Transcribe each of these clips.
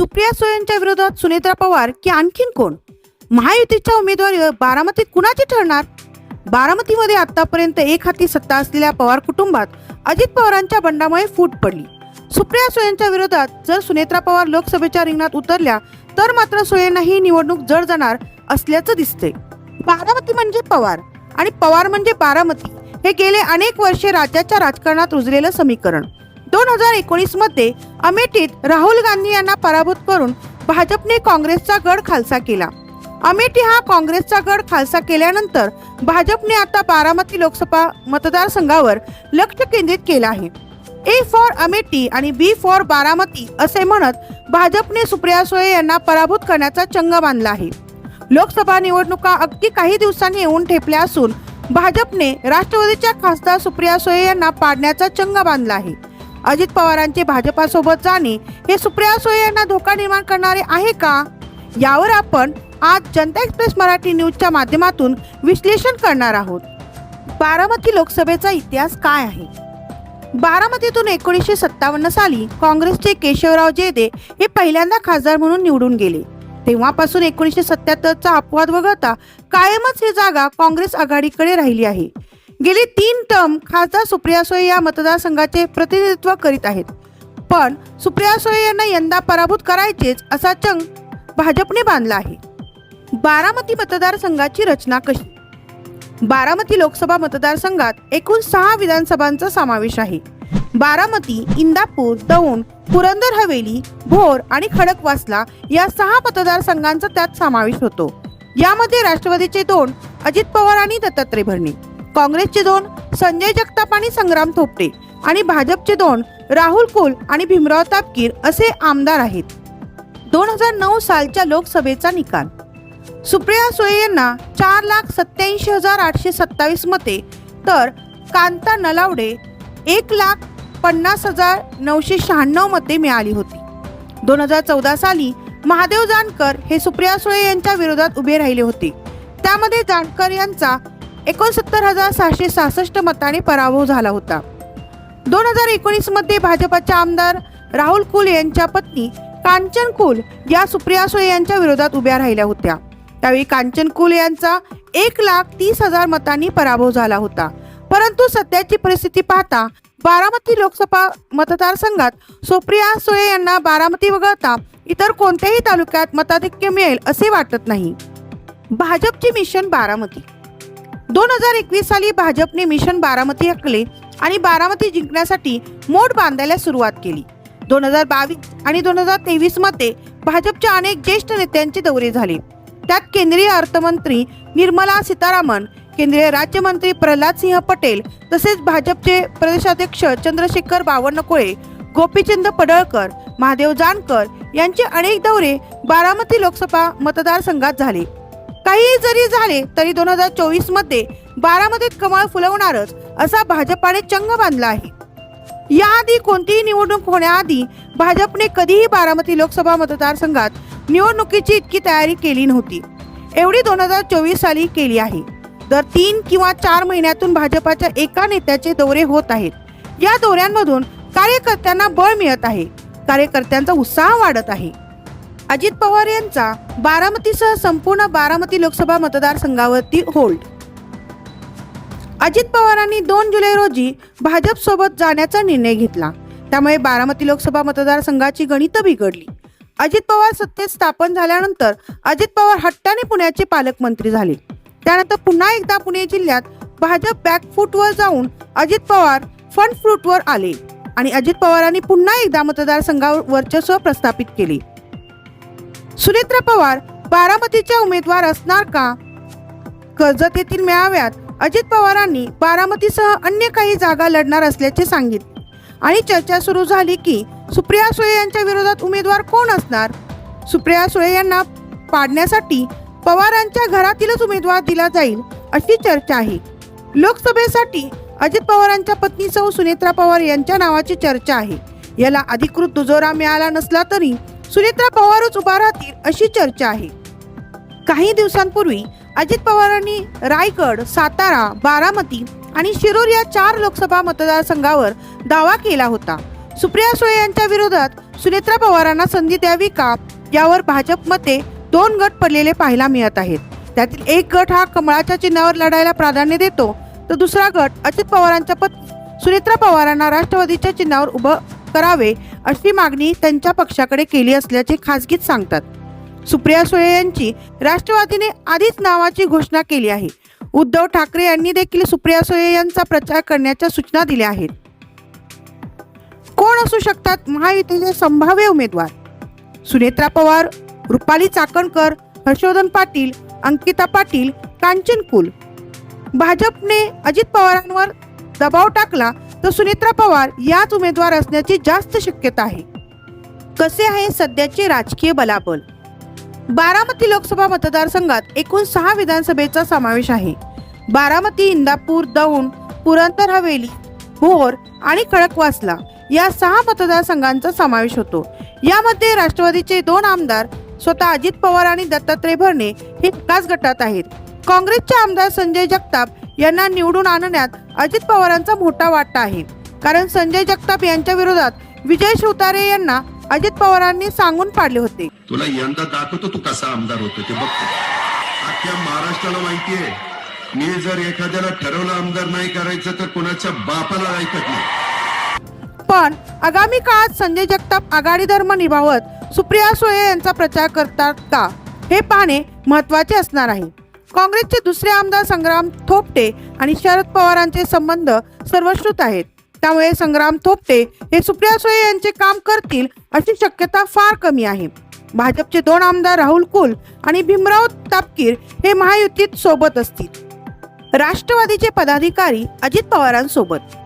सुप्रिया सुळेंच्या विरोधात सुनेत्रा पवार की आणखीन कोण? महायुतीच्या उमेदवारी बारामतीत कुणाची ठरणार? बारामतीमध्ये आतापर्यंत एक हाती सत्ता असलेल्या पवार कुटुंबात अजित पवारांच्या बंडामुळे फूट पडली. सुप्रिया सुळेंच्या विरोधात जर सुनेत्रा पवार लोकसभेच्या रिंगणात उतरल्या तर मात्र सुळेंना ही निवडणूक जड जाणार असल्याचं दिसते बारामती म्हणजे पवार आणि पवार म्हणजे बारामती हे गेले अनेक वर्षे राज्याच्या राजकारणात रुजलेलं समीकरण. दोन हजार एकोणीसमध्ये अमेठीत राहुल गांधी यांना पराभूत करून भाजपने काँग्रेसचा गड खालसा केला. अमेठी हा काँग्रेसचा गड खालसा केल्यानंतर भाजपने आता बारामती लोकसभा मतदारसंघावर लक्ष केंद्रित केलं आहे. ए फॉर अमेठी आणि बी फॉर बारामती असे म्हणत भाजपने सुप्रिया सुळे यांना पराभूत करण्याचा चंग बांधला आहे. लोकसभा निवडणुका अगदी काही दिवसांनी येऊन ठेपल्या असून भाजपने राष्ट्रवादीच्या खासदार सुप्रिया सुळे यांना पाडण्याचा चंग बांधला आहे. अजित पवारांचे भाजपासोबत जाणे हे सुप्रिया सुळे यांना धोका निर्माण करणारे आहे का? यावर आपण आज जनता एक्सप्रेस मराठी न्यूजच्या माध्यमातून विश्लेषण करणार आहोत. बारामती लोकसभेचा इतिहास काय आहे? बारामतीतून एकोणीसशे सत्तावन्न साली काँग्रेसचे केशवराव जेदे हे पहिल्यांदा खासदार म्हणून निवडून गेले. तेव्हापासून एकोणीसशे सत्याहत्तरचा अपवाद वगळता कायमच ही जागा काँग्रेस आघाडीकडे राहिली आहे. गेली तीन टर्म खासदार सुप्रिया सुळे या मतदारसंघाचे प्रतिनिधित्व करीत आहेत. पण सुप्रिया सुळे यांना यंदा पराभूत करायचेच असा चंग भाजपने बांधला आहे. बारामती मतदारसंघाची रचना कशी? बारामती लोकसभा मतदारसंघात एकूण सहा विधानसभांचा समावेश आहे. बारामती इंदापूर दौंड पुरंदर हवेली भोर आणि खडकवासला या सहा मतदारसंघांचा त्यात समावेश होतो. यामध्ये राष्ट्रवादीचे दोन अजित पवार आणि दत्तात्रय भरणे. काँग्रेसचे दोन संजय जगताप आणि संग्राम थोपटे. आणि भाजपचे दोन राहुल कुल आणि भीमराव तापकीर असे आमदार आहेत. दोन हजार नऊ सालच्या लोकसभेचा निकाल. सुप्रिया सुळे यांना चार लाख सत्याऐंशी हजार आठशे सत्तावीस मते तर कांता नलावडे एक लाख पन्नास हजार नऊशे शहाण्णव मते मिळाली होती. दोन हजार चौदा साली महादेव जानकर हे सुप्रिया सुळे यांच्या विरोधात उभे राहिले होते. त्यामध्ये जानकर यांचा एकोणसत्तर हजार सहाशे सहासष्ट मताने पराभव झाला होता. दोन हजार एकोणीसमध्ये भाजपाच्या आमदार राहुल कुल यांच्या पत्नी कांचन कुल या सुप्रिया सुळे यांच्या विरोधात उभ्या राहिल्या होत्या. त्यावेळी कांचन कुल यांचा एक लाख तीस हजार मतांनी पराभव झाला होता. परंतु सध्याची परिस्थिती पाहता बारामती लोकसभा मतदारसंघात सुप्रिया सुळे यांना बारामती वगळता इतर कोणत्याही तालुक्यात मताधिक्य मिळेल असे वाटत नाही. भाजपची मिशन बारामती दोन हजार एकवीस साली भाजपने मिशन बारामती हकले आणि बारामती जिंकण्यासाठी मोठ बांधायला सुरुवात केली. दोन हजार बावीस आणि दोन हजार तेवीसमध्ये भाजपच्या अनेक ज्येष्ठ नेत्यांचे दौरे झाले. त्यात केंद्रीय अर्थमंत्री निर्मला सीतारामन केंद्रीय राज्यमंत्री प्रल्हाद सिंह पटेल तसेच भाजपचे प्रदेशाध्यक्ष चंद्रशेखर बावनकुळे गोपीचंद पडळकर महादेव जानकर यांचे अनेक दौरे बारामती लोकसभा मतदारसंघात झाले. काही जरी झाले तरी दोन हजार चोवीसमध्ये बारामतीत कमळ फुलवणारच असा भाजपाने चंग बांधला आहे. याआधी कोणतीही निवडणूक होण्याआधी भाजपने कधीही बारामती लोकसभा मतदारसंघात निवडणुकीची इतकी तयारी केली नव्हती. एवढी दोन हजार चोवीस साली केली आहे. दर तीन किंवा चार महिन्यातून भाजपाच्या एका नेत्याचे दौरे होत आहेत. या दौऱ्यांमधून कार्यकर्त्यांना बळ मिळत आहे. कार्यकर्त्यांचा उत्साह वाढत आहे. अजित पवार यांचा बारामतीसह संपूर्ण बारामती लोकसभा मतदारसंघावरती होल्ड. अजित पवारांनी दोन जुलै रोजी भाजपसोबत जाण्याचा निर्णय घेतला. त्यामुळे बारामती लोकसभा मतदारसंघाची गणितं बिघडली. अजित पवार सत्तेत स्थापन झाल्यानंतर अजित पवार हट्टाने पुण्याचे पालकमंत्री झाले. त्यानंतर पुन्हा एकदा पुणे जिल्ह्यात भाजप बॅकफूटवर जाऊन अजित पवार फ्रंट फ्रूटवर आले आणि अजित पवारांनी पुन्हा एकदा मतदारसंघावर वर्चस्व प्रस्थापित केले. सुनेत्रा पवार बारामतीच्या उमेदवार असणार का? कर्जत येथील मेळाव्यात अजित पवारांनी बारामतीसह अन्य काही जागा लढणार असल्याचे सांगितले आणि चर्चा सुरू झाली की सुप्रिया सुळे यांच्या विरोधात उमेदवार कोण असणार? सुप्रिया सुळे यांना पाडण्यासाठी पवारांच्या घरातीलच उमेदवार दिला जाईल अशी चर्चा आहे. लोकसभेसाठी अजित पवारांच्या पत्नी सौ सुनेत्रा पवार यांच्या नावाची चर्चा आहे. याला अधिकृत दुजोरा मिळाला नसला तरी सुनेत्रा पवारच उभा राहतील अशी चर्चा आहे. काही दिवसांपूर्वी अजित पवारांनी रायगड सातारा बारामती आणि शिरूर या चार लोकसभा मतदारसंघावर दावा केला होता. सुप्रिया सुळे यांच्या विरोधात सुनेत्रा पवारांना संधी द्यावी का? यावर भाजपमध्ये दोन गट पडलेले पाहायला मिळत आहेत. त्यातील एक गट हा कमळाच्या चिन्हावर लढायला प्राधान्य देतो तर दुसरा गट अजित पवारांच्या पत्नी सुनेत्रा पवारांना राष्ट्रवादीच्या चिन्हावर उभं करावे अशी मागणी त्यांच्या पक्षाकडे केली असल्याचे खासगीत सांगतात. सुप्रिया सुळे यांची राष्ट्रवादीने आधीच नावाची घोषणा केली आहे. उद्धव ठाकरे यांनी देखील सुप्रिया सुळे यांचा प्रचार करण्याच्या सूचना दिल्या आहेत. कोण असू शकतात महायुतीचे संभाव्य उमेदवार? सुनेत्रा पवार रुपाली चाकणकर हर्षवर्धन पाटील अंकिता पाटील कांचन कुल. भाजपने अजित पवारांवर दबाव टाकला तर सुनेत्रा पवार याच उमेदवार असण्याची जास्त शक्यता आहे. कसे आहे सध्याचे राजकीय बलाबल? बारामती लोकसभा मतदारसंघात एकूण सहा विधानसभेचा समावेश आहे. बारामती इंदापूर दौंड पुरंदर हवेली भोर आणि खडकवासला या सहा मतदारसंघांचा समावेश होतो. यामध्ये राष्ट्रवादीचे दोन आमदार स्वतः अजित पवार आणि दत्तात्रय भरणे हे एकाच गटात आहेत. काँग्रेसचे आमदार संजय जगताप यांना निवडून आणण्यात अजित पवारांचा मोठा वाटा आहे. कारण संजय जगताप यांच्या विरोधात विजय शिवतारे यांना अजित पवारांनी सांगून पाडले होते. तुला यंदा दाखवतो तू कसा आमदार होतो ते बघतो अख्ख्या महाराष्ट्राला माहितीये मी जर एखाद्याला ठरवलं आमदार नाही करायचं तर कोणाच्या बापाला ऐकत नाही. पण आगामी काळात संजय जगताप आघाडी धर्म निभावत सुप्रिया सुळे यांचा प्रचार करतात का? हे पाहणे महत्त्वाचे असणार आहे. काँग्रेसचे दुसरे आमदार संग्राम थोपटे आणि शरद पवारांचे संबंध सर्वश्रुत आहेत. त्यामुळे संग्राम थोपटे हे सुप्रिया सुळे यांचे काम करतील अशी शक्यता फार कमी आहे. भाजपचे दोन आमदार राहुल कुल आणि भीमराव तापकीर हे महायुतीत सोबत असतील. राष्ट्रवादीचे पदाधिकारी अजित पवारांसोबत.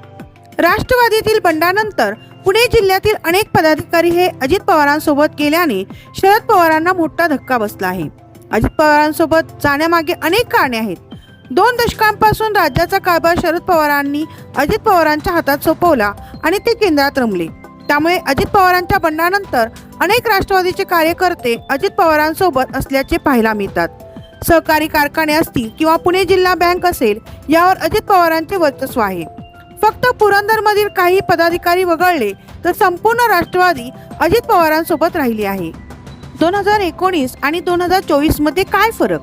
राष्ट्रवादीतील बंडानंतर पुणे जिल्ह्यातील अनेक पदाधिकारी हे अजित पवारांसोबत गेल्याने शरद पवारांना मोठा धक्का बसला आहे. अजित पवारांसोबत जाण्यामागे अनेक कारणे आहेत. दोन दशकांपासून राज्याचा कारभार शरद पवारांनी अजित पवारांच्या हातात सोपवला आणि ते केंद्रात रमले. त्यामुळे अजित पवारांच्या बंडानंतर अनेक राष्ट्रवादीचे कार्यकर्ते अजित पवारांसोबत असल्याचे पाहायला मिळतात. सहकारी कारखाने असतील किंवा पुणे जिल्हा बँक असेल यावर अजित पवारांचे वर्चस्व आहे. फक्त पुरंदरमधील काही पदाधिकारी वगळले तर संपूर्ण राष्ट्रवादी अजित पवारांसोबत राहिली आहे. दोन हजार एकोणीस आणि दोन हजार चोवीसमध्ये काय फरक?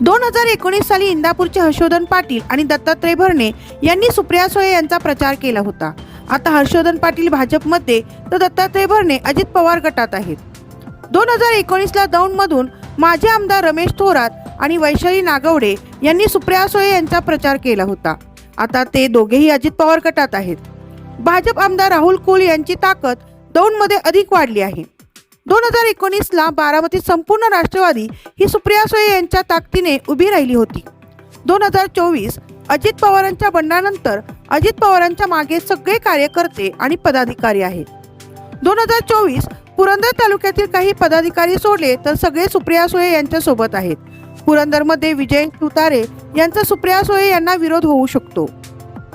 दोन हजार एकोणीस साली इंदापूरचे हर्षवर्धन पाटील आणि दत्तात्रय भरणे यांनी सुप्रिया सुळे यांचा प्रचार केला होता. आता हर्षवर्धन पाटील भाजपमध्ये तर दत्तात्रय भरणे अजित पवार गटात आहेत. दोन हजार एकोणीसला दौंडमधून माजी आमदार रमेश थोरात आणि वैशाली नागवडे यांनी सुप्रिया सुळे यांचा प्रचार केला होता. आता ते दोघेही अजित पवार गटात आहेत. भाजप आमदार राहुल कुल यांची ताकद दौंडमध्ये अधिक वाढली आहे. दोन हजार एकोणीसला बारामतीत संपूर्ण राष्ट्रवादी ही सुप्रिया सुळे यांच्या ताकदीने उभी राहिली होती. दोन हजार चोवीस अजित पवारांच्या बंडानंतर अजित पवारांच्या मागे सगळे कार्यकर्ते आणि पदाधिकारी आहेत. दोन हजार चोवीस पुरंदर तालुक्यातील काही पदाधिकारी सोडले तर सगळे सुप्रिया सुळे यांच्या सोबत आहेत. पुरंदरमध्ये विजय तुतारे यांचा सुप्रिया सुळे यांना विरोध होऊ शकतो.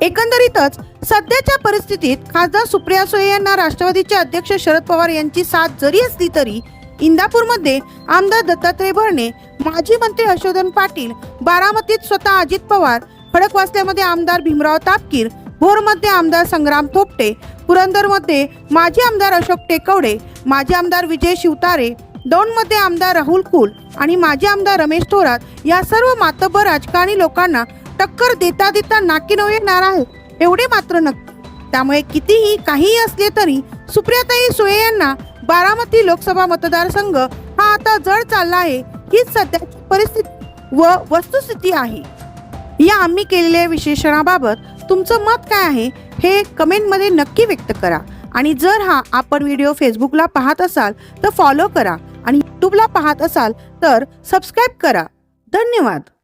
एकंदरीतच सध्याच्या परिस्थितीत खासदार सुप्रिया सुळे यांना राष्ट्रवादीचे अध्यक्ष शरद पवार यांची साथ जरी असली तरी इंदापूरमध्ये आमदार दत्तात्रय भरणे माजी मंत्री हर्षवर्धन पाटील बारामतीत स्वतः अजित पवार खडकवासल्यामध्ये आमदार भीमराव तापकीर भोरमध्ये आमदार संग्राम थोपटे पुरंदरमध्ये माजी आमदार अशोक टेकवडे माजी आमदार विजय शिवतारे दौंडमध्ये आमदार राहुल कुल आणि माजी आमदार रमेश थोरात या सर्व मातब्बर राजकारणी लोकांना टक्कर देता देता नाकी येणार आहेत एवढे मात्र नक्की. त्यामुळे कितीही काहीही असले तरी सुप्रियाताई सुळे यांना बारामती लोकसभा मतदारसंघ हा आता जड चालला आहे. हीच सध्याची परिस्थिती व वस्तुस्थिती आहे. या आम्ही केलेल्या विश्लेषणाबाबत तुमचं मत काय आहे हे कमेंटमध्ये नक्की व्यक्त करा. आणि जर हा आपण व्हिडिओ फेसबुकला पाहत असाल तर फॉलो करा. आणि यूट्यूबला पाहत असाल तर सबस्क्राईब करा. धन्यवाद.